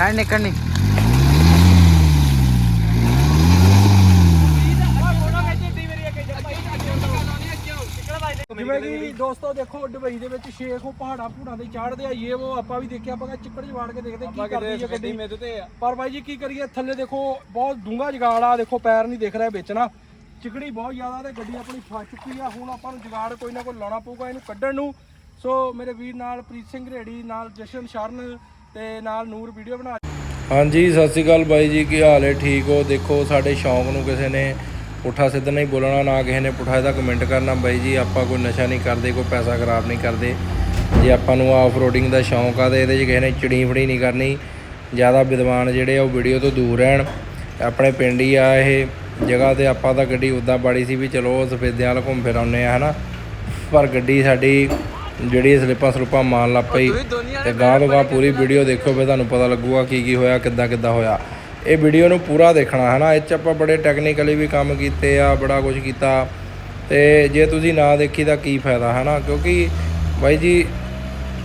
ਹੈ ਨਿਕਲਣੀ। ਜਿਵੇਂ ਕਿ ਦੋਸਤੋ ਦੇਖੋ ਦੁਬਈ ਦੇ ਵਿੱਚ ਸ਼ੇਖ ਉਹ ਪਹਾੜਾਂ ਪਹਾੜਾਂ ਤੇ ਚੜ੍ਹਦੇ ਆ ਇਹ ਉਹ ਆਪਾਂ ਵੀ ਦੇਖਿਆ ਆਪਾਂ ਚਿੱਕੜ ਚ ਵਾੜ ਕੇ ਦੇਖਦੇ ਕੀ ਕਰਦੀ ਹੈ ਗੱਡੀ। ਮੇਰੇ ਤੇ ਆ। ਪਰ ਬਾਈ ਜੀ ਕੀ ਕਰੀਏ ਥੱਲੇ ਦੇਖੋ ਬਹੁਤ ਡੂੰਘਾ ਜਗਾੜ ਆ ਦੇਖੋ ਪੈਰ ਨਹੀਂ ਦਿਖ ਰਿਹਾ ਵਿੱਚ ਨਾ। ਚਿਕੜੀ ਬਹੁਤ ਜ਼ਿਆਦਾ ਤੇ ਗੱਡੀ ਆਪਣੀ ਫਸ ਚੁੱਕੀ ਆ ਹੁਣ ਆਪਾਂ ਨੂੰ ਜਗਾੜ ਕੋਈ ਨਾ ਕੋਈ ਲਾਉਣਾ ਪਊਗਾ ਇਹਨੂੰ ਕੱਢਣ ਨੂੰ। ਸੋ ਮੇਰੇ ਵੀਰ ਨਾਲ ਪ੍ਰੀਤ ਸਿੰਘ ਰੇੜੀ ਨਾਲ ਜਸ਼ਨ ਸ਼ਰਨ ਤੇ ਨਾਲ ਨੂਰ ਵੀਡੀਓ ਬਣਾ ਹਾਂਜੀ, ਸਤਿ ਸ਼੍ਰੀ ਅਕਾਲ ਬਾਈ ਜੀ, ਕੀ ਹਾਲ ਹੈ? ਠੀਕ ਹੋ? ਦੇਖੋ, ਸਾਡੇ ਸ਼ੌਂਕ ਨੂੰ ਕਿਸੇ ਨੇ ਪੁੱਠਾ ਸਿੱਧਾ ਨਹੀਂ ਬੋਲਣਾ, ਨਾ ਕਿਸੇ ਨੇ ਪੁੱਠਾ ਇਹਦਾ ਕਮੈਂਟ ਕਰਨਾ। ਬਾਈ ਜੀ, ਆਪਾਂ ਕੋਈ ਨਸ਼ਾ ਨਹੀਂ ਕਰਦੇ, ਕੋਈ ਪੈਸਾ ਖਰਾਬ ਨਹੀਂ ਕਰਦੇ। ਜੇ ਆਪਾਂ ਨੂੰ ਆਫ ਰੋਡਿੰਗ ਦਾ ਸ਼ੌਂਕ ਆ, ਤੇ ਇਹਦੇ 'ਚ ਕਿਸੇ ਨੇ ਚਿੜੀ ਫੜੀ ਨਹੀਂ ਕਰਨੀ। ਜ਼ਿਆਦਾ ਵਿਦਵਾਨ ਜਿਹੜੇ ਆ, ਉਹ ਵੀਡੀਓ ਤੋਂ ਦੂਰ ਰਹਿਣ। ਆਪਣੇ ਪਿੰਡ ਹੀ ਆ ਇਹ ਜਗ੍ਹਾ ਤੇ, ਆਪਾਂ ਤਾਂ ਗੱਡੀ ਉੱਦਾਂ ਬਾੜੀ ਸੀ ਵੀ ਚਲੋ ਸਫੇਦਿਆਂ ਵਾਲ ਘੁੰਮ ਫਿਰ ਆਉਂਦੇ ਆ, ਹਨਾ? ਪਰ ਗੱਡੀ ਸਾਡੀ ਜਿਹੜੀ ਸਲਿੱਪਾਂ ਸਲੁੱਪਾਂ ਮਾਰਨ ਲੱਗ ਪਈ ਤੇ ਗਾਂ ਤੋਂ ਗਾਂ ਪੂਰੀ ਵੀਡੀਓ ਦੇਖੋ ਫਿਰ ਤੁਹਾਨੂੰ ਪਤਾ ਲੱਗੂਗਾ ਕੀ ਕੀ ਹੋਇਆ ਕਿੱਦਾਂ ਕਿੱਦਾਂ ਹੋਇਆ। ਇਹ ਵੀਡੀਓ ਨੂੰ ਪੂਰਾ ਦੇਖਣਾ ਹੈ ਨਾ ਇਹ 'ਚ ਆਪਾਂ ਬੜੇ ਟੈਕਨੀਕਲੀ ਵੀ ਕੰਮ ਕੀਤੇ ਆ ਬੜਾ ਕੁਝ ਕੀਤਾ। ਤੇ ਜੇ ਤੁਸੀਂ ਨਾ ਦੇਖੀ ਤਾਂ ਕੀ ਫਾਇਦਾ ਹੈ ਨਾ ਕਿਉਂਕਿ ਬਾਈ ਜੀ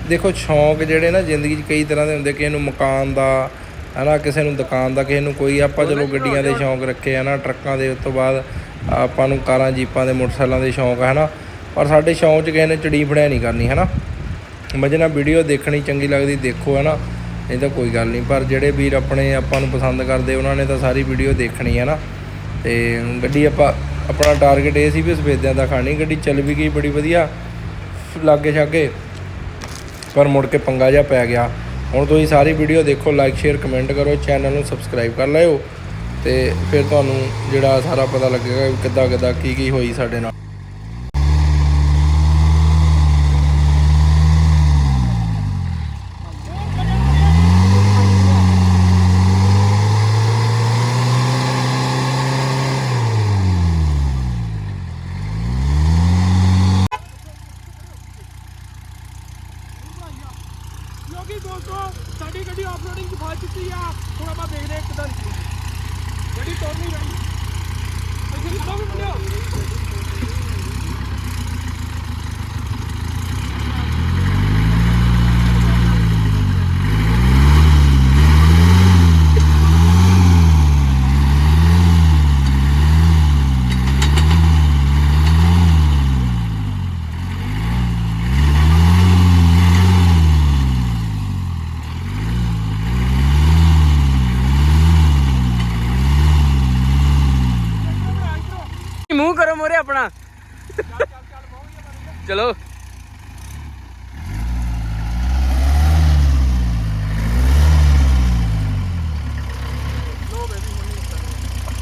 ਦੇਖੋ ਸ਼ੌਂਕ ਜਿਹੜੇ ਨਾ ਜ਼ਿੰਦਗੀ 'ਚ ਕਈ ਤਰ੍ਹਾਂ ਦੇ ਹੁੰਦੇ ਕਿਸੇ ਨੂੰ ਮਕਾਨ ਦਾ ਹਨਾ? ਕਿਸੇ ਨੂੰ ਦੁਕਾਨ ਦਾ ਕਿਸੇ ਨੂੰ ਕੋਈ। ਆਪਾਂ ਚਲੋ ਗੱਡੀਆਂ ਦੇ ਸ਼ੌਂਕ ਰੱਖੇ ਆ ਨਾ ਟਰੱਕਾਂ ਦੇ ਉਸ ਤੋਂ ਬਾਅਦ ਆਪਾਂ ਨੂੰ ਕਾਰਾਂ ਜੀਪਾਂ ਦੇ ਮੋਟਰਸਾਈਕਲਾਂ ਦੇ ਸ਼ੌਂਕ ਹੈ ਨਾ ਪਰ ਸਾਡੇ ਸ਼ੌਂਕ 'ਚ ਕਿਸੇ ਨੇ ਚੜੀ ਫੜਿਆ ਨਹੀਂ ਕਰਨੀ ਹੈ ਨਾ ਮਜੇ ਨਾਲ ਵੀਡੀਓ ਦੇਖਣੀ ਚੰਗੀ ਲੱਗਦੀ, ਦੇਖੋ ਹੈ ਨਾ ਇਹ ਤਾਂ ਕੋਈ ਗੱਲ ਨਹੀਂ ਪਰ ਜਿਹੜੇ ਵੀਰ ਆਪਣੇ ਆਪਾਂ ਨੂੰ ਪਸੰਦ ਕਰਦੇ, ਉਹਨਾਂ ਨੇ ਤਾਂ ਸਾਰੀ ਵੀਡੀਓ ਦੇਖਣੀ ਹੈ ਨਾ? ਤੇ ਗੱਡੀ ਆਪਾਂ, ਆਪਣਾ ਟਾਰਗੇਟ ਇਹ ਸੀ ਵੀ ਸਫੇਦਿਆਂ ਦਾ ਖਾਣੀ, ਗੱਡੀ ਚੱਲ ਵੀ ਗਈ ਬੜੀ ਵਧੀਆ, ਲਾਗੇ ਛਾਗੇ, ਪਰ ਮੁੜ ਕੇ ਪੰਗਾ ਜਿਹਾ ਪੈ ਗਿਆ। ਹੁਣ ਤੁਸੀਂ ਸਾਰੀ ਵੀਡੀਓ ਦੇਖੋ ਲਾਈਕ ਸ਼ੇਅਰ ਕਮੈਂਟ ਕਰੋ ਚੈਨਲ ਨੂੰ ਸਬਸਕ੍ਰਾਈਬ ਕਰ ਲਿਓ, ਤੇ ਫਿਰ ਤੁਹਾਨੂੰ ਜਿਹੜਾ ਸਾਰਾ ਪਤਾ ਲੱਗੇਗਾ ਕਿੱਦਾਂ ਕਿੱਦਾਂ ਕੀ ਕੀ ਹੋਈ ਸਾਡੇ ਨਾਲ ਕਿਉਂਕਿ ਦੋਸਤੋ ਸਾਡੀ ਗੱਡੀ ਆਫਰੋਡਿੰਗ 'ਚ ਫਸ ਚੁੱਕੀ ਆ ਹੁਣ ਆਪਾਂ ਦੇਖਦੇ ਹਾਂ ਕਿਦਾਂ ਨਿਕਲੂਗੀ ਗੱਡੀ ਤੁਰ ਨਹੀਂ ਰਹੀ ਇੱਥੇ ਨਿਕਲੋ ਵੀ ਮੁੰਡਿਓ ਮੂੰਹ ਕਰੋ ਮੋਰੇ ਆਪਣਾ ਚਲੋ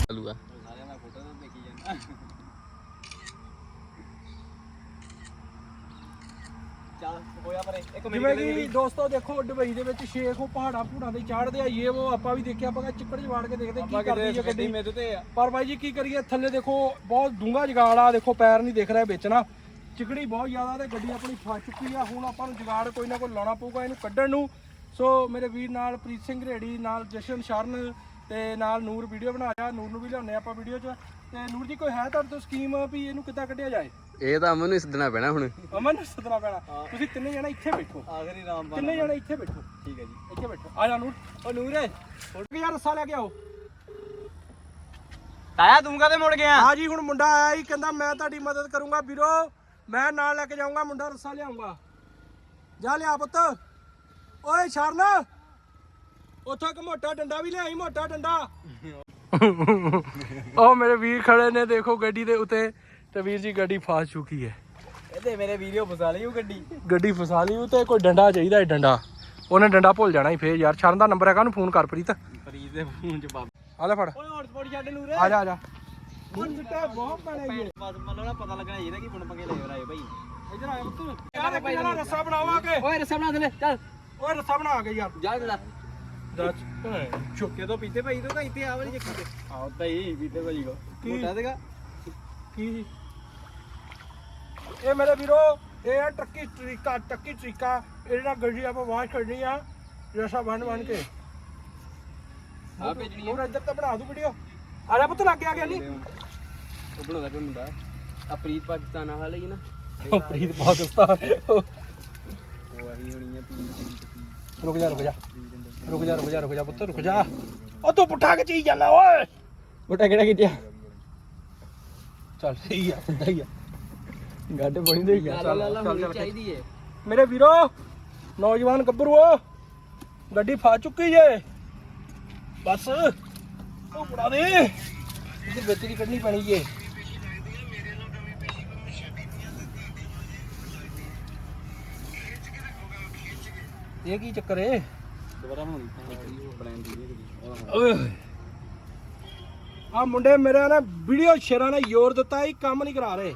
ਚਲੂਗਾ ਚੱਲ ਹੋਇਆ ਪਰੇ ਇੱਕ ਜਿਵੇਂ ਕਿ ਦੋਸਤੋ ਦੇਖੋ ਦੁਬਈ ਦੇ ਵਿੱਚ ਸ਼ੇਖ ਉਹ ਪਹਾੜਾਂ ਪਹਾੜਾਂ ਤੇ ਚੜ੍ਹਦੇ ਆ ਇਹ ਉਹ ਆਪਾਂ ਵੀ ਦੇਖਿਆ ਆਪਾਂ ਕਿਹਾ ਚਿੱਕੜ ਚ ਵਾੜ ਕੇ ਦੇਖਦੇ ਕੀ ਕਰਦੀ ਹੈ ਗੱਡੀ ਮੇਰੇ ਤੇ ਆ ਪਰ ਬਾਈ ਜੀ ਕੀ ਕਰੀਏ ਥੱਲੇ ਦੇਖੋ ਬਹੁਤ ਡੂੰਘਾ ਜਗਾੜ ਆ ਦੇਖੋ ਪੈਰ ਨਹੀਂ ਦਿਖ ਰਿਹਾ ਵਿੱਚ ਨਾ ਚਿਕੜੀ ਬਹੁਤ ਜ਼ਿਆਦਾ ਤੇ ਗੱਡੀ ਆਪਣੀ ਫਸ ਚੁੱਕੀ ਆ। ਹੁਣ ਆਪਾਂ ਨੂੰ ਜਗਾੜ ਕੋਈ ਨਾ ਕੋਈ ਲਾਉਣਾ ਪਊਗਾ ਇਹਨੂੰ ਕੱਢਣ ਨੂੰ। ਸੋ ਮੇਰੇ ਵੀਰ ਨਾਲ ਪ੍ਰੀਤ ਸਿੰਘ ਰੇੜੀ ਨਾਲ ਜਸ਼ਨ ਸ਼ਰਨ ਤੇ ਨਾਲ ਨੂਰ ਵੀਡੀਓ ਬਣਾ ਲਿਆ ਨੂਰ ਨੂੰ ਵੀ ਲਿਆਉਣੇ ਆਪਾਂ ਵੀਡੀਓ 'ਚ। ਤੇ ਨੂਰ ਜੀ ਕੋਈ ਹੈ ਤੁਹਾਡੇ ਤੋਂ ਸਕੀਮ ਵੀ ਇਹਨੂੰ ਕਿੱਦਾਂ ਕੱਢਿਆ ਜਾਏ? ਇਹ ਤਾਂ ਅਮਨ ਨੂੰ ਸੱਦਣਾ ਪੈਣਾ ਹੁਣ। ਅਮਨ ਨੂੰ ਸੱਦਣਾ ਪੈਣਾ। ਤੁਸੀਂ ਤਿੰਨੇ ਜਣੇ ਇੱਥੇ ਬੈਠੋ। ਆਖਰੀ ਰਾਮ ਤਿੰਨੇ ਜਣੇ ਇੱਥੇ ਬੈਠੋ। ਠੀਕ ਹੈ ਜੀ। ਇੱਥੇ ਬੈਠੋ। ਆ ਜਾ ਨੂਰ। ਓ ਨੂਰ ਉੱਠ ਕੇ ਯਾਰ ਰੱਸਾ ਲੈ ਕੇ ਆਓ। ਤਾਇਆ ਤੂੰ ਮੁੜ ਗਿਆ? ਆ ਜੀ ਹੁਣ ਮੁੰਡਾ ਆਇਆ ਹੀ ਕਹਿੰਦਾ ਮੈਂ ਤੁਹਾਡੀ ਮਦਦ ਕਰੂੰਗਾ। ਵੀਰੋ ਮੈਂ ਨਾਲ ਲੈ ਕੇ ਜਾਊਂਗਾ ਮੁੰਡਾ ਰੱਸਾ ਲਿਆਉਂਗਾ ਜਾ ਲਿਆ ਪੁੱਤ। ਓਏ ਸ਼ਰਨ ਉੱਥੋਂ ਇੱਕ ਮੋਟਾ ਡੰਡਾ ਵੀ ਲਿਆਈ ਮੋਟਾ ਡੰਡਾ। ਉਹ ਮੇਰੇ ਵੀਰ ਖੜੇ ਨੇ ਦੇਖੋ ਗੱਡੀ ਦੇ ਉੱਤੇ। ਤੇ ਵੀਰ ਜੀ ਗੱਡੀ ਫਸ ਚੁੱਕੀ ਹੈ। ਇਹਦੇ ਮੇਰੇ ਵੀਡੀਓ ਫਸਾ ਲਈ ਉਹ ਗੱਡੀ। ਗੱਡੀ ਫਸਾ ਲਈ ਉਹ ਤੇ ਕੋਈ ਡੰਡਾ ਚਾਹੀਦਾ ਹੈ ਡੰਡਾ। ਉਹਨੇ ਡੰਡਾ ਭੁੱਲ ਜਾਣਾ ਹੀ ਫੇਰ ਯਾਰ। ਸ਼ਰਨ ਦਾ ਨੰਬਰ ਹੈਗਾ ਉਹਨੂੰ ਫੋਨ ਕਰ ਪ੍ਰੀਤ। ਫਰੀਦ ਦੇ ਫੋਨ ਚ ਬਾਬ। ਆ ਲੈ ਫੜ। ਓਏ ਹੌਟਸਪੌਟ ਛੱਡ ਨੂਰ। ਆ ਜਾ ਆ ਜਾ। ਹੁਣ ਸਿੱਟਾ ਬਹੁਤ ਪੈਣਾ ਇਹ ਬਸ ਮੰਨ ਲਓ ਨਾ ਪਤਾ ਲੱਗਣਾ ਚਾਹੀਦਾ ਕਿ ਬੁਣ ਪੰਗੇ ਲੈ ਰਾਏ ਭਾਈ। ਇਧਰ ਆ ਪੁੱਤ। ਯਾਰ ਇੱਕ ਜਣਾ ਰੱਸਾ ਬਣਾਓ ਆ ਕੇ। ਓਏ ਰਸਾ ਬਣਾ ਦੇ ਚੱਲ। ਓਏ ਰੱਸਾ ਬਣਾ ਆ ਕੇ ਯਾਰ। ਜਾ ਜਰਾ ਦੱਸ ਛੁੱਕੇ ਤੋਂ ਪੀਤੇ ਭਾਈ ਤੋਂ ਤਾਂ ਇੱਥੇ ਆ ਵਾਲੀ ਚੱਕੀ ਤੇ। ਆਹ ਤਾਂ ਹੀ ਪੀਤੇ ਭਾਈ ਕੋ। ਕੀ? ਮੋਟਾ ਦੇਗਾ ਕੀ ਜੀ ਇਹ ਮੇਰੇ ਵੀਰੋ ਇਹ ਆ ਟੱਕੀ ਤਰੀਕਾ ਟੱਕੀ ਤਰੀਕਾ। ਇਹਦੇ ਨਾਲ ਗੱਡੀ ਆਪਾਂ ਵਾਸ਼ ਕਰਨੀ ਆ ਰਸਾ ਬਣ ਬਣ ਕੇ। ਆ ਭੇਜਣੀ ਹੋਰ ਇੱਧਰ ਤਾਂ ਬਣਾ ਦੂ ਵੀਡੀਓ ਆ ਜਾ ਪੁੱਤ ਲੱਗ ਗਿਆ ਗਿਆ ਨਹੀਂ। ਉਹ ਬਣਾਉਂਦਾ ਕੋਈ ਮੁੰਡਾ। ਆ ਪ੍ਰੀਤ ਪਾਕਿਸਤਾਨ ਵਾਲਾ ਹੀ ਨਾ। ਪ੍ਰੀਤ ਪਾਕਿਸਤਾਨ। ਉਹ ਆਹੀ ਹੋਣੀ ਆ ਪੀ ਰੁਕ ਜਾ ਰੁਕ ਜਾ। ਰੁਕ ਜਾ ਰੁਕ ਜਾ ਰੁਕ ਜਾ ਪੁੱਤ ਰੁਕ ਜਾ। ਉਹ ਤੂੰ ਪੁੱਠਾ ਕਿ ਚੀਜ਼ ਜਾਂਦਾ ਓਏ। ਬਟਾ ਕਿਹੜਾ ਕਿਤਿਆ ਚੱਲ ਸਹੀ ਆ ਸਿੱਧਾ ਹੀ ਆ। ਗੱਡ ਬਣੀ ਦੇ ਚੱਲ, ਚੱਲ। ਚਾਹੀਦੀ ਏ। ਮੇਰੇ ਵੀਰੋ ਨੌਜਵਾਨ ਗੱਭਰੂਓ ਗੱਡੀ ਫਾ ਚੁੱਕੀ ਜੇ ਬਸ। ਉਹ ਬੜਾ ਦੇ ਇਹਦੇ ਵਿੱਚ ਦੀ ਕੱਢਣੀ ਪੈਣੀ ਜੇ। ਇਹ ਕੀ ਚੱਕਰ ਏ? ਦੁਬਾਰਾ ਬਣਾਉਣੀ ਬਲੈਂਡ ਦੀ ਓਏ। ਆ ਮੁੰਡੇ ਮੇਰੇ ਨੇ ਵੀਡੀਓ ਸ਼ੇਰਾਂ ਨੇ ਜ਼ੋਰ ਦਿੱਤਾ ਇਹ ਕੰਮ ਨਹੀਂ ਕਰਾ ਰਹੇ।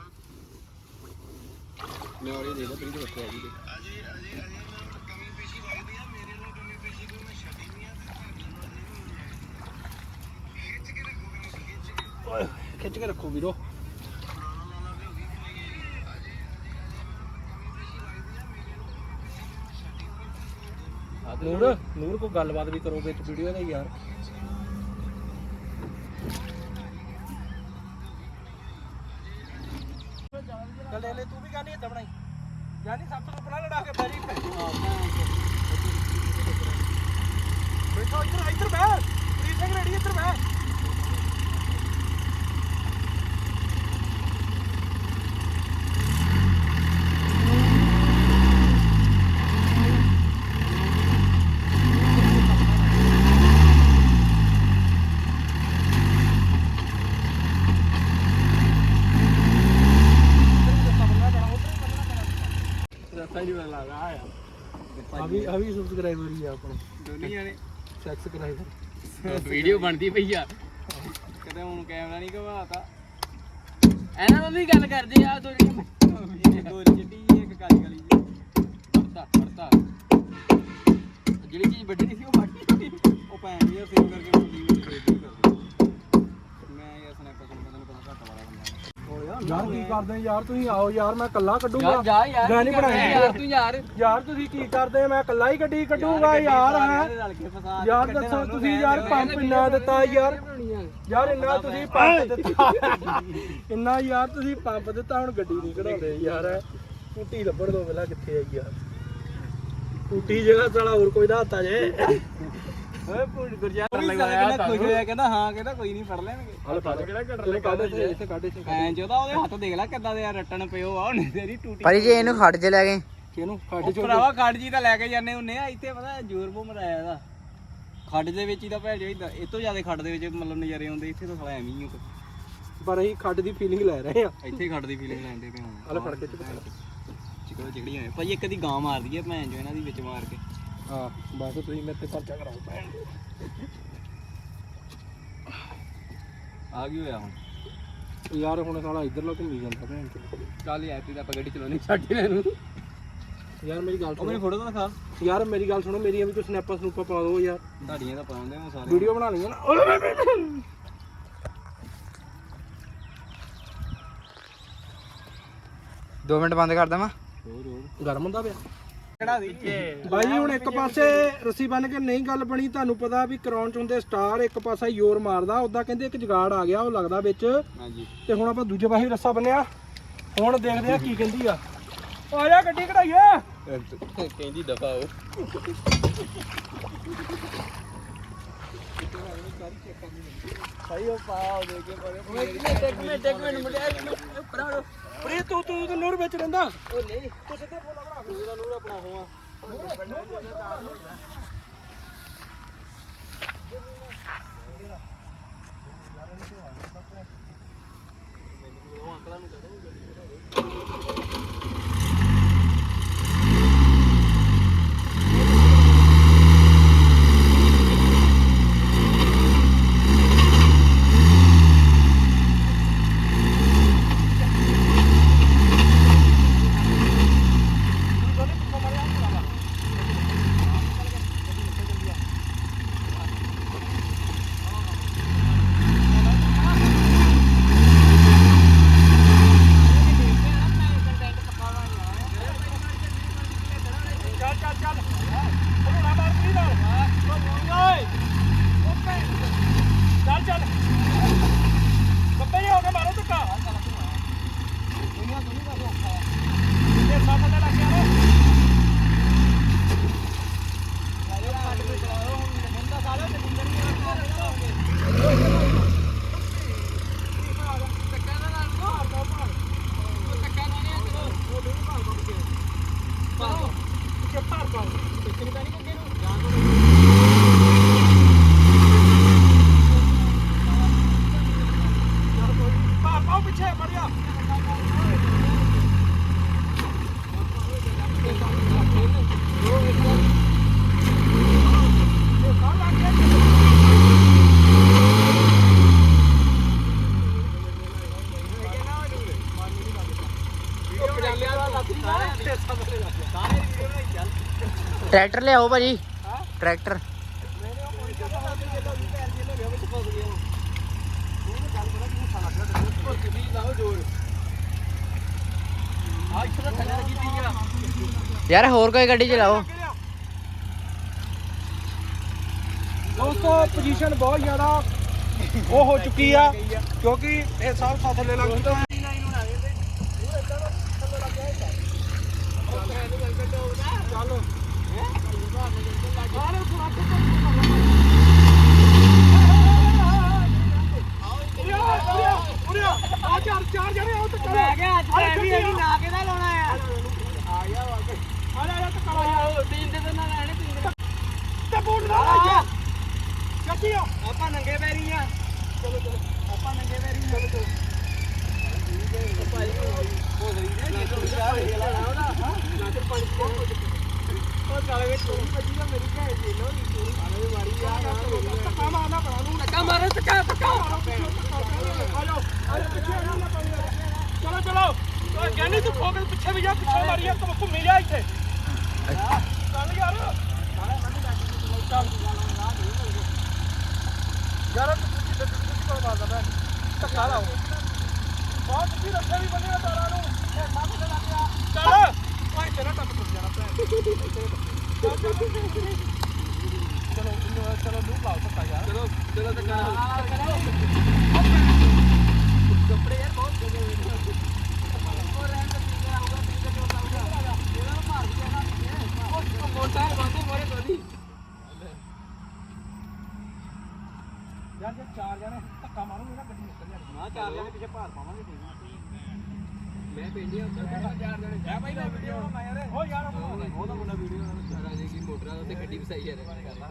ਮੈਂ ਵਾਲੀ ਦੇ ਦੋ ਪ੍ਰੀਤ ਰੱਖਿਆ ਜੀ। ਖਿੱਚ ਕੇ ਰੱਖੋ ਵੀਰੋ ਨੂਰ ਨੂਰ ਕੋ ਗੱਲਬਾਤ ਵੀ ਕਰੋ ਵਿੱਚ ਵੀਡੀਓ ਦੇ ਯਾਰ। ਚੱਲ ਲੈ ਲੈ ਤੂੰ ਵੀ ਗਾਣੀ ਏਦਾਂ ਬਣਾਈ। ਯਾਨੀ ਸੱਤ ਨੂੰ ਬਣਾ ਲੜਾ ਕੇ ਬੈਰੀ ਬੈਠੋ ਇੱਧਰ ਇੱਧਰ ਬੈ ਪ੍ਰੀਤ ਸਿੰਘ ਰੈਡੀ ਇੱਧਰ ਬੈ ਸਬਸਕ੍ਰਾਈਬਰ ਹੀ ਆ ਆਪਣਾ ਦੋਨੀ ਜਾਣੇ ਸਬਸਕ੍ਰਾਈਬਰ ਵੀਡੀਓ ਬਣਦੀ ਪਈ ਆ। ਕਦੇ ਹੁਣ ਕੈਮਰਾ ਨਹੀਂ ਘਵਾਤਾ ਇਹਨਾਂ ਨਾਲ ਵੀ ਗੱਲ ਕਰਦੇ ਆ ਦੋ ਚਿੱਟੀ ਇੱਕ ਕਾਲੀ ਕਾਲੀ ਜੀ। ਪੜਤਾ ਪੜਤਾ ਜਿਹੜੀ ਚੀਜ਼ ਵੱਡੀ ਨਹੀਂ ਸੀ ਉਹ ਵੱਡੀ ਉਹ ਭੈਣ ਜੀ ਸੇਵ ਕਰਕੇ ਮੁੰਡੀ ਵਿੱਚ ਨਹੀਂ ਮੈਂ ਇਹ ਸਨੈਪ ਮੈਨੂੰ ਪਤਾ ਘੱਟ ਵਾਲਾ ਬੰਦਾ। ਯਾਰ ਕੀ ਕਰਦੇ ਯਾਰ ਤੁਸੀਂ ਆਓ ਯਾਰ ਮੈਂ ਕੱਲਾ ਕੱਢੂਗਾ। ਯਾਰ ਜਾ ਯਾਰ ਮੈਂ ਨਹੀਂ ਬਣਾਈ। ਯਾਰ ਤੂੰ ਯਾਰ। ਯਾਰ ਤੁਸੀਂ ਕੀ ਕਰਦੇ? ਮੈਂ ਕੱਲਾ ਹੀ ਗੱਡੀ ਕੱਢੂਗਾ ਯਾਰ ਯਾਰ ਦੱਸੋ ਤੁਸੀਂ ਯਾਰ ਪੰਪ ਇੰਨਾ ਦਿੱਤਾ ਯਾਰ। ਯਾਰ ਇੰਨਾ ਤੁਸੀਂ ਪੰਪ ਦਿੱਤਾ। ਇੰਨਾ ਯਾਰ ਤੁਸੀਂ ਪੰਪ ਦਿੱਤਾ ਹੁਣ ਗੱਡੀ ਨਹੀਂ ਕਢਾਉਂਦੇ ਯਾਰ ਟੂਟੀ ਲੱਭਣ ਦੋ ਪਹਿਲਾਂ ਕਿੱਥੇ ਆਈ ਯਾਰ। ਟੂਟੀ ਜਗ੍ਹਾ ਸਾਲਾ ਹੋਰ ਕੋਈ ਦਾ ਹੱਤਾ ਜੇ। ਓਏ ਪੁੱਛ ਗੁਰਜਾਰ ਲਗਾਇਆ ਖੁਸ਼ ਹੋਇਆ ਕਹਿੰਦਾ ਹਾਂ ਕਹਿੰਦਾ ਕੋਈ ਨਹੀਂ ਫੜ ਲੈਣਗੇ ਹਲ ਫੜ। ਕਿਹੜਾ ਕੱਢ ਕੱਢ ਇੱਥੇ ਕੱਢ ਇੱਥੇ ਭੈਣ ਚੋਦਾ ਉਹਦੇ ਹੱਥ ਦੇਖ ਲੈ ਕਿੱਦਾਂ ਦੇ ਆ ਰੱਟਣ ਪਿਓ ਆ ਉਹਨੇ ਤੇਰੀ ਟੂਟੀ। ਭਾਜੀ ਜੇ ਇਹਨੂੰ ਖੜ ਜੇ ਲੈ ਗਏ ਕਿਹਨੂੰ ਉਹ ਚੋ ਭਰਾਵਾ ਖੱਡ ਜੀ ਤਾਂ ਲੈ ਕੇ ਜਾਂਦੇ ਹੁੰਨੇ ਆ ਇੱਥੇ ਪਤਾ ਜ਼ੋਰ ਬੋ ਮਰਾਇਆ ਇਹਦਾ। ਖੱਡ ਦੇ ਵਿੱਚ ਹੀ ਤਾਂ ਭੈਣ ਜੋ ਇਹ ਤੋਂ ਜ਼ਿਆਦਾ ਖੱਡ ਦੇ ਵਿੱਚ ਮਤਲਬ ਨਜ਼ਾਰੇ ਆਉਂਦੇ ਇੱਥੇ ਤਾਂ ਸਾਲਾ ਐਵੇਂ ਹੀ ਆ। ਪਰ ਅਸੀਂ ਖੱਡ ਦੀ ਫੀਲਿੰਗ ਲੈ ਰਹੇ ਆ। ਇੱਥੇ ਹੀ ਖੱਡ ਦੀ ਫੀਲਿੰਗ ਲੈਂਦੇ ਪਏ ਹੁਣ ਹਲ ਫੜ ਕੇ ਚਿਕੋ ਚਿਕੜੀ ਹੋਏ। ਭਾਈ ਇੱਕ ਦੀ ਗਾਂ ਮਾਰਦੀ ਹੈ ਭੈਣ ਜੋ ਇਹਨਾਂ ਦੀ ਵਿੱਚ ਮਾਰ ਕੇ। ਹਾਂ ਬਸ ਤੁਸੀਂ ਮੇਰੇ ਤੇ ਪਰਚਾ ਕਰਾਓ। ਭੈਣ ਆ ਕੀ ਹੋਇਆ ਹੁਣ? ਯਾਰ ਹੁਣ ਸਾਲਾ ਇਧਰਲਾ ਘੁੰਮੀ ਜਾਂਦਾ ਭੈਣ ਚੋ ਚੱਲ ਯਾਰ ਤੂੰ ਤਾਂ ਆਪਾਂ ਗੱਡੀ ਚਲਾਉਣੀ ਛੱਡ ਇਹਨਾਂ ਨੂੰ ਯਾਰ ਮੇਰੀ ਗੱਲ ਉਹ ਮੇਰੀ ਸੁਣੋ। ਫੋਟੋ ਤਾਂ ਦਿਖਾ। ਯਾਰ ਮੇਰੀ ਗੱਲ ਸੁਣੋ ਮੇਰੀਆਂ ਵੀ ਕੋਈ ਸਨੈਪਾਂ ਸਨੂਪਾਂ ਪਾ ਦਿਓ ਯਾਰ। ਤੁਹਾਡੀਆਂ ਤਾਂ ਪਾਉਂਦੇ ਹੋ ਸਾਰੇ ਵੀਡੀਓ ਬਣਾ ਲਈਆਂ ਨਾ। ਦੋ ਮਿੰਟ ਬੰਦ ਕਰ ਦਵਾਂ। ਹੋਰ ਹੋਰ। ਗਰਮ ਹੁੰਦਾ ਪਿਆ। ਬਾਈ ਜੀ ਹੁਣ ਇੱਕ ਪਾਸੇ ਰੱਸੀ ਬੰਨ ਕੇ ਨਹੀਂ ਗੱਲ ਬਣੀ ਤੁਹਾਨੂੰ ਪਤਾ ਵੀ ਕਰਾਉਣ ਚ ਹੁੰਦੇ ਸਟਾਰ ਇੱਕ ਪਾਸਾ ਯੋਰ ਮਾਰਦਾ ਉਦਾਂ ਕਹਿੰਦੇ ਇੱਕ ਜਗਾੜ ਆ ਗਿਆ ਉਹ ਲੱਗਦਾ ਵਿੱਚ। ਹਾਂਜੀ। ਤੇ ਹੁਣ ਆਪਾਂ ਦੂਜੇ ਪਾਸੇ ਰੱਸਾ ਬੰਨਿਆ ਹੁਣ ਦੇਖਦੇ ਆ ਕੀ ਕਹਿੰਦੀ ਆ। ਆ ਜਾ ਗੱਡੀ ਕਢਾਈਏ। ਕਹਿੰਦੀ ਦਫਾ ਉਹ ਭਾਈ ਉਹ ਪਾਓ ਦੇ ਕੇ ਪਰੇ। ਇੱਕ ਮਿੰਟ ਇੱਕ ਮਿੰਟ ਮੁੰਡਿਆ ਇੱਕ ਮਿੰਟ ਪਰਾਂ ਪ੍ਰੀ ਤੂੰ ਤੂੰ ਤੂੰ ਨੂਰ ਵਿੱਚ ਰਹਿੰਦਾ। ਉਹ ਨਹੀਂ ਤੂੰ ਸਿੱਧੇ ਫੋਨ ਲਗਾ ਮੇਰਾ ਨੂਰ ਆਪਣਾ ਹੋਆ ਉਹ ਅੰਕਲਾਂ ਨੂੰ ਕਹਿੰਦਾ ਟਰੈਕਟਰ ਲਿਆਓ ਭਾਜੀ। ਟਰੈਕਟਰ। ਯਾਰ ਹੋਰ ਕੋਈ ਗੱਡੀ ਚਲਾਓ। ਦੋਸਤੋ ਪੋਜੀਸ਼ਨ ਬਹੁਤ ਜ਼ਿਆਦਾ ਉਹ ਹੋ ਚੁੱਕੀ ਆ ਕਿਉਂਕਿ ਇਹ ਸਭ ਥੱਲੇ ਲੱਗ ਚੁੱਕਾ ਹੈ। ਆ ਚਾਰ ਚਾਰ ਜਣੇ ਆ ਚਲੋ ਚਲੋ ਆਪਾਂ ਨੰਗੇ ਤਾਂ ਵੀ ਚਲੋ ਨਾ ਕਿਹਦਾ ਲਾਉਣਾ ਆ ਆ ਜਾ ਤੇ ਕਰਾ ਨਾ ਲੈਣੇ ਤਿੰਨ ਦੇ ਤੇ ਬੂਟ ਨਾ ਲਾ ਜਾ ਆ ਧੱਕਾ ਮਾਰਨਾ ਪੈਣਾ ਨੂੰ ਧੱਕਾ ਮਾਰੋ ਧੱਕਾ ਧੱਕਾ ਆ ਜਾਓ ਆ ਪਿੱਛੇ ਨਾ ਨਾ ਪਾਣੀ ਚਲੋ। ਚਲੋ ਗਿਆਨੀ ਤੂੰ ਫੋਕਸ ਪਿੱਛੇ ਵੀ ਜਾ ਪਿੱਛੇ ਮਾਰੀ ਆ ਤੂੰ ਘੁੰਮੀ ਜਾ ਇੱਥੇ ਚੱਲ ਯਾਰ ਯਾਰ ਤੂੰ ਪਿੱਛੇ ਕੋਲ ਮਾਰਦਾ ਮੈਂ ਧੱਕਾ ਲਾਓ ਬਹੁਤ ਪਿੱਛੇ ਰੱਖਿਆ ਵੀ ਬੰਨਿਆ ਤਾਰਾਂ ਨੂੰ ਇਹ ਸਭ ਤੇ ਲੱਗ ਗਿਆ ਚੱਲ ਓਏ, ਤੇਰਾ ਟੱਪ ਟੁੱਟ ਜਾਣਾ ਭੈਣ। ਚੱਲ, ਚੱਲ, ਨੂੰ ਲਾਓ ਧੱਕਾ ਯਾਰ। ਚਲੋ ਚਲੋ ਧੱਕਾ। ਕੱਪੜੇ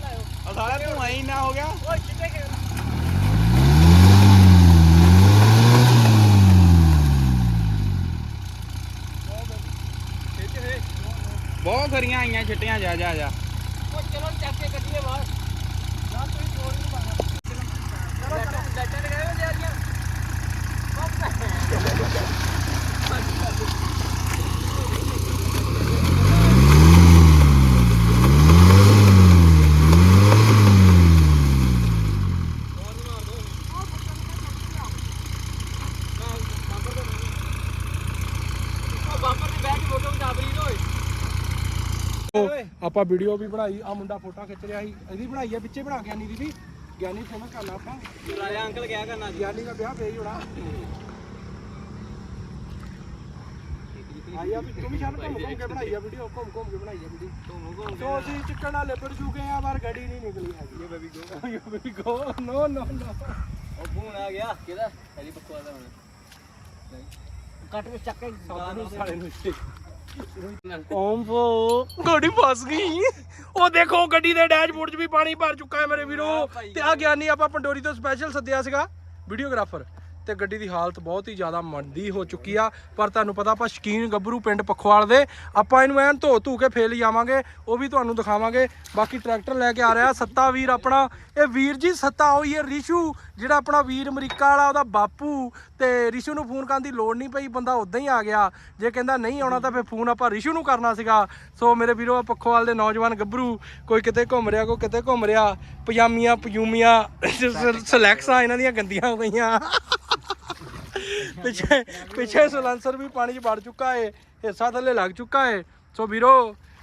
ਲਾਇਓ ਸਾਲਾ ਤੂੰ ਆਈ ਨਾ ਹੋ ਗਿਆ ਓਏ ਚਿੱਟੇ ਕੇ ਬਹੁਤ ਖਰੀਆਂ ਆਈਆਂ ਛਿੱਟੀਆਂ ਜਾ ਜਾ ਜਾ ਓ ਚਲੋ ਚੱਕ ਕੇ ਕੱਢੀਏ ਬਾਹਰ ਨਾ ਤੁਸੀਂ ਜੋਰ ਨਹੀਂ ਪਾਣਾ ਚਲੋ ਚਲੋ ਡੱਟੇ ਲਗਾਏ ਹੋ ਜਾਰੀਆਂ ਆਪਾਂ ਵੀਡੀਓ ਵੀ ਬਣਾਈ ਆ ਮੁੰਡਾ ਫੋਟੋ ਖਿੱਚ ਰਿਹਾ ਸੀ ਇਹਦੀ ਬਣਾਈ ਆ ਵਿੱਚੇ ਬਣਾ ਗਿਆਨੀ ਦੀ ਵੀ ਗਿਆਨੀ ਫੇਮਸ ਕਰਨਾ ਆਪਾਂ। ਰਾਜਾ ਅੰਕਲ ਕਿਆ ਕਰਨਾ ਗਿਆਨੀ ਦਾ ਵਿਆਹ ਪਈ ਹੋਣਾ। ਆਈ ਆ ਵੀ ਤੂੰ ਵੀ ਸ਼ਾਨ ਘੁੰਮ ਘੁੰਮ ਕੇ ਬਣਾਈ ਆ ਵੀਡੀਓ ਘੁੰਮ ਘੁੰਮ ਕੇ ਬਣਾਈ ਆ ਵੀਡੀਓ ਘੁੰਮ ਘੁੰਮ ਸੋ ਅਸੀਂ ਚਿੱਕਣ ਨਾਲ ਲਿਪੜ ਚੁੱਕੇ ਆ ਪਰ ਗੱਡੀ ਨਹੀਂ ਨਿਕਲੀ ਹੈਗੀ। ਬੇਬੀ ਗੋ ਬੇਬੀ ਗੋ ਨੋ ਨੋ ਨੋ ਉਹ ਫੋਨ ਆ ਗਿਆ ਕਿਹਦਾ? ਹਰੀ ਬਕਵਾਸ ਦਾ ਹੁਣ। ਕੱਟ ਕੇ ਚੱਕ ਕੇ ਸਾਲੇ ਨੂੰ। ਓਮ ਫੋ। ਗੱਡੀ ਫਸ ਗਈ। ਉਹ ਦੇਖੋ ਗੱਡੀ ਦੇ ਡੈਸ਼ਬੋਰਡ 'ਚ ਵੀ ਪਾਣੀ ਭਰ ਚੁੱਕਾ ਹੈ ਮੇਰੇ ਵੀਰੋ। ਤੇ ਆ ਗਿਆਨੀ ਆਪਾਂ ਪੰਡੋਰੀ ਤੋਂ ਸਪੈਸ਼ਲ ਸੱਦਿਆ ਸੀਗਾ ਵੀਡੀਓਗ੍ਰਾਫਰ ਤੇ ਗੱਡੀ ਦੀ ਹਾਲਤ ਬਹੁਤ ਹੀ ਜ਼ਿਆਦਾ ਮੰਦੀ ਹੋ ਚੁੱਕੀ ਆ। ਪਰ ਤੁਹਾਨੂੰ ਪਤਾ ਆਪਾਂ ਸ਼ਕੀਨ ਗੱਭਰੂ ਪਿੰਡ ਪਖਵਾਲ ਦੇ, ਆਪਾਂ ਇਹਨੂੰ ਐਨ ਧੋ ਧੂ ਕੇ ਫੇਲ ਜਾਵਾਂਗੇ, ਉਹ ਵੀ ਤੁਹਾਨੂੰ ਦਿਖਾਵਾਂਗੇ। ਬਾਕੀ ਟਰੈਕਟਰ ਲੈ ਕੇ ਆ ਰਿਹਾ ਸੱਤਾ ਵੀਰ ਆਪਣਾ। ਇਹ ਵੀਰ ਜੀ, ਸੱਤਾ ਹੋਈ ਹੈ ਰਿਸ਼ੂ, ਜਿਹੜਾ ਆਪਣਾ ਵੀਰ ਅਮਰੀਕਾ ਵਾਲਾ, ਉਹਦਾ ਬਾਪੂ। ਤੇ ਰਿਸ਼ੂ ਨੂੰ ਫੋਨ ਕਰਨ ਦੀ ਲੋੜ ਨਹੀਂ ਪਈ, ਬੰਦਾ ਉਦਾਂ ਹੀ ਆ ਗਿਆ। ਜੇ ਕਹਿੰਦਾ ਨਹੀਂ ਆਉਣਾ ਤਾਂ ਫਿਰ ਫੋਨ ਆਪਾਂ ਰਿਸ਼ੂ ਨੂੰ ਕਰਨਾ ਸੀਗਾ। ਸੋ ਮੇਰੇ ਵੀਰੋ ਪੱਖੋਵਾਲ ਦੇ ਨੌਜਵਾਨ ਗੱਭਰੂ, ਕੋਈ ਕਿਤੇ ਘੁੰਮ ਰਿਹਾ, ਕੋਈ ਕਿਤੇ ਘੁੰਮ ਰਿਹਾ। ਪਜਾਮੀਆਂ, ਪਜੂਮੀਆਂ ਸਲੈਕਸਾਂ ਇਹਨਾਂ ਦੀਆਂ ਗੰਦੀਆਂ ਹੋ ਗਈਆਂ। ਪਿੱਛੇ ਪਿੱਛੇ ਸਲੈਂਸਰ ਵੀ ਪਾਣੀ 'ਚ ਵੜ ਚੁੱਕਾ ਏ ਹਿੱਸਾ ਥੱਲੇ ਲੱਗ ਚੁੱਕਾ ਏ। ਸੋ ਵੀਰੋ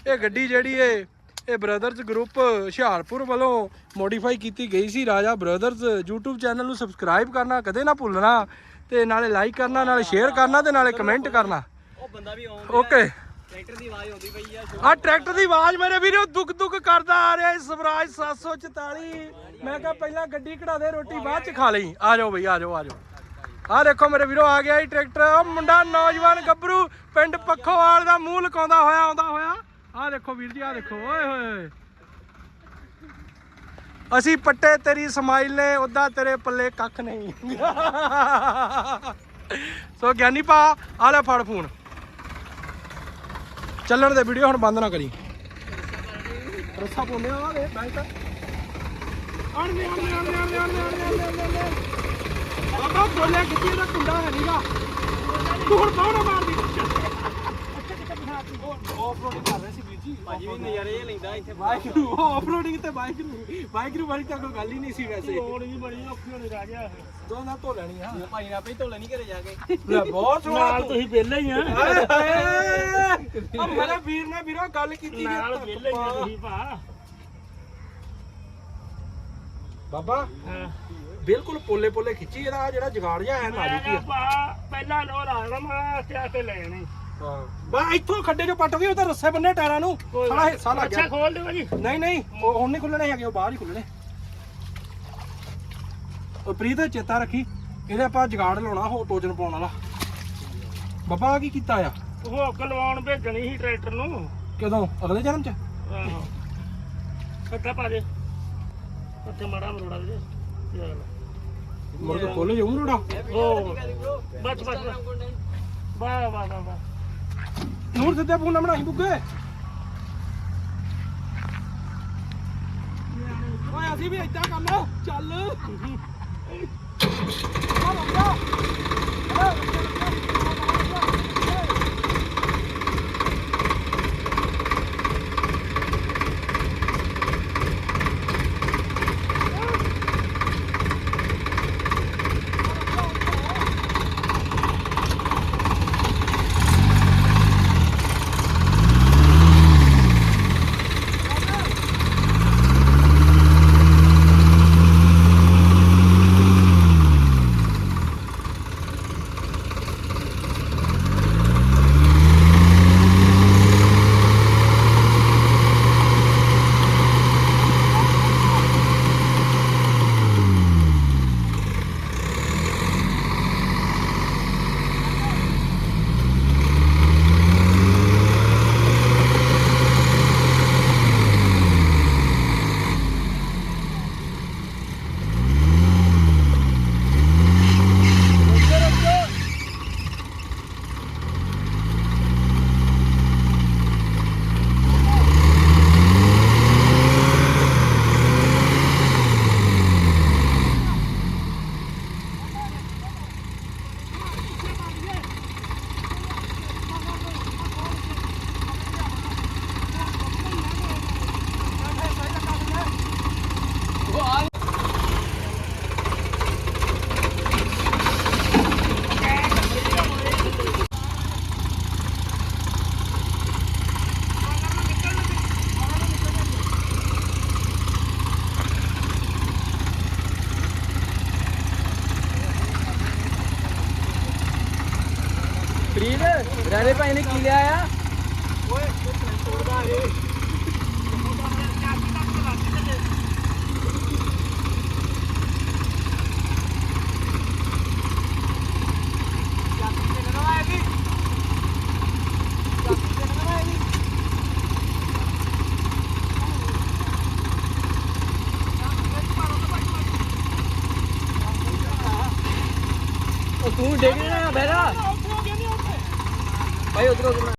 ਇਹ ਗੱਡੀ ਜਿਹੜੀ ਏ ਇਹ ਬ੍ਰਦਰਜ਼ ਗਰੁੱਪ ਹੁਸ਼ਿਆਰਪੁਰ ਵੱਲੋਂ ਮੋਡੀਫਾਈ ਕੀਤੀ ਗਈ ਸੀ। ਰਾਜਾ ਬ੍ਰਦਰਜ਼ YouTube ਚੈਨਲ ਨੂੰ ਸਬਸਕ੍ਰਾਈਬ ਕਰਨਾ ਕਦੇ ਨਾ ਭੁੱਲਣਾ ਤੇ ਨਾਲੇ ਲਾਈਕ ਕਰਨਾ ਨਾਲੇ ਸ਼ੇਅਰ ਕਰਨਾ ਤੇ ਨਾਲੇ ਕਮੈਂਟ ਕਰਨਾ। ਉਹ ਬੰਦਾ ਵੀ ਆਉਂ ਓਕੇ ਟਰੈਕਟਰ ਦੀ ਆਵਾਜ਼ ਆਉਂਦੀ ਪਈ ਆ ਆ। ਟਰੈਕਟਰ ਦੀ ਆਵਾਜ਼ ਮੇਰੇ ਵੀਰੋ ਦੁੱਕ ਦੁੱਕ ਕਰਦਾ ਆ ਰਿਹਾ ਹੈ ਸਵਰਾਜ 744 ਮੈਂ ਕਿਹਾ ਪਹਿਲਾਂ ਗੱਡੀ ਕਢਾ ਦੇ ਰੋਟੀ ਬਾਅਦ ਚ ਖਾ ਲਈ। ਆ ਜਾਓ ਬਈ ਆ ਜਾਓ ਆ ਜਾਓ। ਆਹ ਦੇਖੋ ਮੇਰੇ ਵੀਰੋ, ਆ ਗਿਆ ਇਹ ਟਰੈਕਟਰ। ਉਹ ਮੁੰਡਾ ਨੌਜਵਾਨ ਗੱਭਰੂ, ਪਿੰਡ ਪੱਖੋਵਾਲ ਦਾ ਮੂੰਹ ਲਕਾਉਂਦਾ ਹੋਇਆ, ਆਉਂਦਾ ਹੋਇਆ। ਆ ਦੇਖੋ ਵੀਰ ਜੀ ਆ ਦੇਖੋ, ਓਏ ਹੋਏ ਅਸੀਂ ਪੱਟੇ ਤੇਰੀ ਸਮਾਈਲ ਨੇ ਉਦਾਂ ਤੇਰੇ ਪੱਲੇ ਕੱਖ ਨਹੀਂ। ਸੋ ਗਿਆਨੀ ਪਾ ਆ ਲੈ ਫੜ ਫੋਨ। ਚੱਲਣ ਦੇ ਵੀਡੀਓ, ਹੁਣ ਬੰਦ ਨਾ ਕਰੀ। ਰੱਸਾ ਪਾਉਂਦੇ ਆ ਵੇ ਬੈਂਕ ਅਣਨੇ ਅਣਨੇ ਅਣਨੇ ਅਣਨੇ ਅਣਨੇ ਅਣਨੇ ਬੋਲਿਆ ਕਿੱਥੇ ਦਾ ਕੁੰਡਾ ਹੈ ਨੀਗਾ। ਤੂੰ ਹੁਣ ਕੌਣ ਮਾਰਦੀ ਅੱਛਾ ਕਿੱਥੇ ਬਿਠਾਤੀ ਆਫ ਰੋਡਿੰਗ ਕਰ ਰਹੇ ਸੀ ਵੀਰ ਜੀ ਭਾਜੀ ਵੀ ਨਜ਼ਾਰੇ ਲੈਂਦਾ ਇੱਥੇ। ਵਾਹਿਗੁਰੂ ਆਫ ਰੋਡਿੰਗ ਤੇ ਵਾਹਿਗੁਰੂ ਵਾਹਿਗੁਰੂ ਵਾਲੀ ਤਾਂ ਕੋਈ ਗੱਲ ਹੀ ਨਹੀਂ ਸੀ ਵੈਸੇ। ਲੋੜ ਵੀ ਬੜੀ ਔਖੀ ਹੋਣੀ ਰਹਿ ਗਿਆ ਦੋ ਨਾ ਧੋ ਲੈਣੀ ਆ। ਭਾਈ ਨੇ ਹੀ ਧੋਲੇ ਨਹੀਂ ਘਰੇ ਜਾ ਕੇ। ਲੈ ਬਹੁਤ ਸੋਹਣਾ ਨਾਲ ਤੁਸੀਂ ਵਿਹਲੇ ਹੀ ਆ। ਆ ਮੇਰੇ ਵੀਰ ਨੇ ਵੀਰੋ ਗੱਲ ਕੀਤੀ ਨਾਲ ਵਿਹਲੇ ਹੀ ਆ ਤੁਸੀਂ ਭਾ। ਬਾਬਾ ਹਾਂ। ਬਿਲਕੁਲ ਪੋਲੇ ਪੋਲੇ ਖਿੱਚੀ ਇਹਦਾ ਜਿਹੜਾ ਜਗਾੜ ਜਿਹਾ ਹੈ ਮੈਂ ਨਾਜ਼ੁਕੀ ਕਿਹਾ ਆ ਪਹਿਲਾਂ ਲੋ ਰਾਣਾ ਮੈਂ ਤੇ ਤੇ ਲੈ ਜਾਣੀ ਹਾਂ। ਬਾ ਇੱਥੋਂ ਖੱਡੇ ਚੋਂ ਪੱਟ ਗਈ ਉਹ ਤਾਂ ਰੱਸੇ ਬੰਨੇ ਟਾਇਰਾਂ ਨੂੰ। ਸਾਲਾ ਹਿੱਸਾ ਲੱਗ ਅੱਛਾ ਗਿਆ ਖੋਲ ਦਿਓ ਜੀ। ਨਹੀਂ ਨਹੀਂ ਉਹ ਹੁਣ ਨਹੀਂ ਖੁੱਲਣੇ ਹੈਗੇ ਉਹ ਬਾਹਰ ਹੀ ਖੁੱਲਣੇ। ਉਹ ਪ੍ਰੀਤ ਚੇਤਾ ਰੱਖੀ ਇਹਦੇ ਆਪਾਂ ਜਗਾੜ ਲਾਉਣਾ ਹੋ ਟੋਜਨ ਪਾਉਣ ਵਾਲਾ। ਬਾਬਾ ਆਹ ਕੀ ਕੀਤਾ ਆ? ਉਹ ਕਲਵਾਉਣ ਭੇਜਣੀ ਸੀ ਟਰੈਕਟਰ ਨੂੰ। ਕਦੋਂ? ਅਗਲੇ ਜਨਮ ਚ? ਆਹੋ। ਕੱਟਾ ਪਾ ਦੇ। ਉੱਥੇ ਮੜਾ ਮਰੋੜਾ ਦੇ। ਚੱਲ। ਮੁੜ ਕੇ ਖੋਲੇ ਜਾਊ ਰੋੜਾ? ਉਹ ਬਸ ਬਸ ਵਾਹ ਵਾਹ ਵਾਹ ਨੂਰ ਸਿੱਧੇ ਫੋਨ ਨਾ ਬਣਾਈ ਬੁੱਗੇ। ਓਏ ਅਸੀਂ ਵੀ ਏਦਾਂ ਕਰਨਾ। ਚੱਲ। ਆ ਰੁਕ ਤੂੰ ਡੇਗ ਨਾ ਬੈਰਾ ਭਾਈ ਉਧਰ ਉਧਰ।